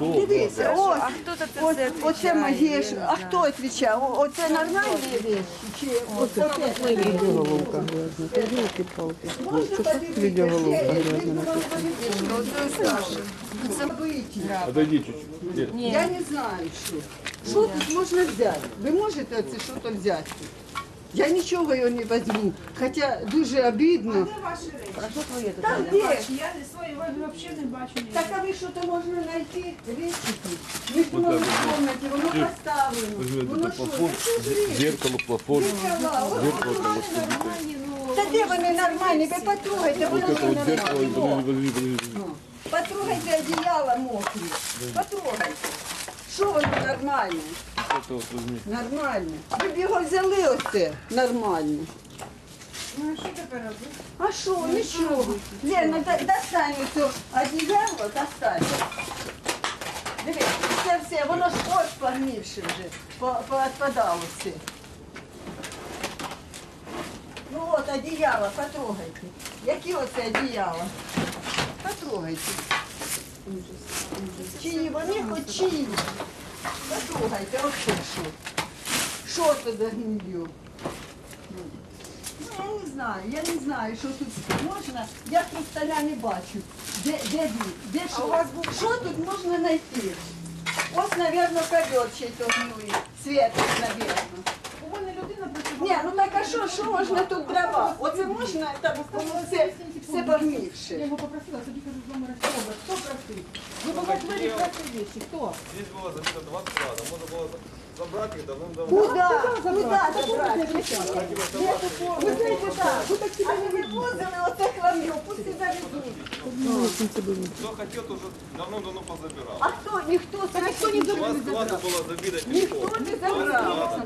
Дивися, ось, А хто це оце відповідає? моє ж. А хто відповідає? Оце нормальні речі? Чи оце таке? Видеоголовка грязна. Та елки-палки. Можна Це так подивитися? відеоголовка грязна. Вийти. Отойди чуть-чуть. Я не знаю, що. Що тут можна взяти? Ви можете це щось взяти? Я нічого його не візьму, хоча дуже обідно. Там де? Я не свої взагалі не бачу. ні. Так а ви що то можна знайти? Речі тут. Ми в тому кімнаті, воно поставлено. Возьми Воно этот що? плафон, Це ж речі. зеркало, плафон. Зеркала, ось Зеркало воно вот сидит. нормальні, ну. Та де вони нормальні? Ви потрогайте, Вот воно это вот зеркало, нормальне. подожди, подожди, подожди. Потрогайте одеяло мокрі. Потрогайте. Що воно нормальне? Нормально. Ви б його взяли оце нормально. Ну, а що тепер робити? А що, нічого. Лена, да- достань оце одеяло, достань. Дивись, це все, воно ж ось погнивши вже, по- поотпадало все. Ну от одеяло, потрогайте. Які оце одеяло? Потрогайте. Чиї вони хоч чиї. Потрогайте, оце що. Що тут загнило? Ну, я не знаю, я не знаю, що тут можна. Я хрусталя не бачу. Де, де він? Де що? Що тут можна знайти? Ось, мабуть, ковер чей-то гнилий. Світлий, мабуть. У мене людина працювала. Ні, ну так а що, що можна тут дрова? Оце можна, там все, все Я погнивши. його попросила, тоді кажу, з номера Добре, хто просив? Ви були двері красні вещи, хто? Здесь было забито 20 квадратов. Можно было забрать их давным-давно. Куда? Куда забрати? Ви знаєте, так. Ви так А ви вивозили оце хлам'ю, пусть і завезуть. Кто хотел, то уже давно-давно позабирал. А хто? Ніхто це ніхто не У вас забрав. квадро было забито Ніхто песком. не забрав.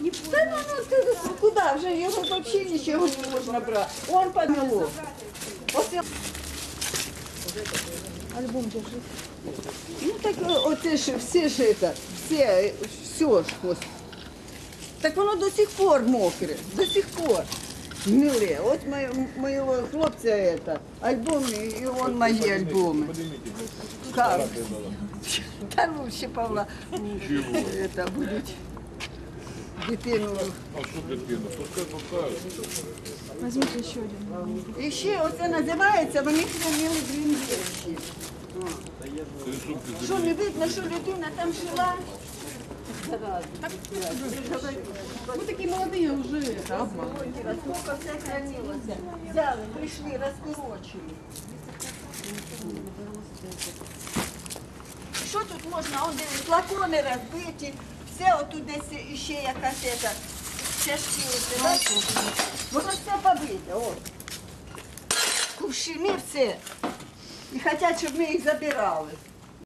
Та ну, ну, ти, ну, куди? Вже його взагалі нічого не можна брати. Он подняло. Оце... Альбом держи. Ну так о- оце ж все ж это, все, все ж ось. Так воно до сих пор мокре, до сих пор. Гниле. От мо- моего хлопця это, альбом, і он мої альбоми. Как? Та лучше Павла это, будуть дитину. А что дитина? Пускай пускай. Візьміть ще один. І ще оце називається, вони хранили дві вещі. Три сумки Що не видно, що людина там жила? Зараза. Ви такі молоді вже. це, обман. А сколько все хранилося? Взяли, прийшли, розкорочили. Що тут можна? Он де флакони розбиті, все отут десь іще якась ета, чашки оце, бачите? Воно все побите, от. Кувшини все. І хочуть, щоб ми їх забирали.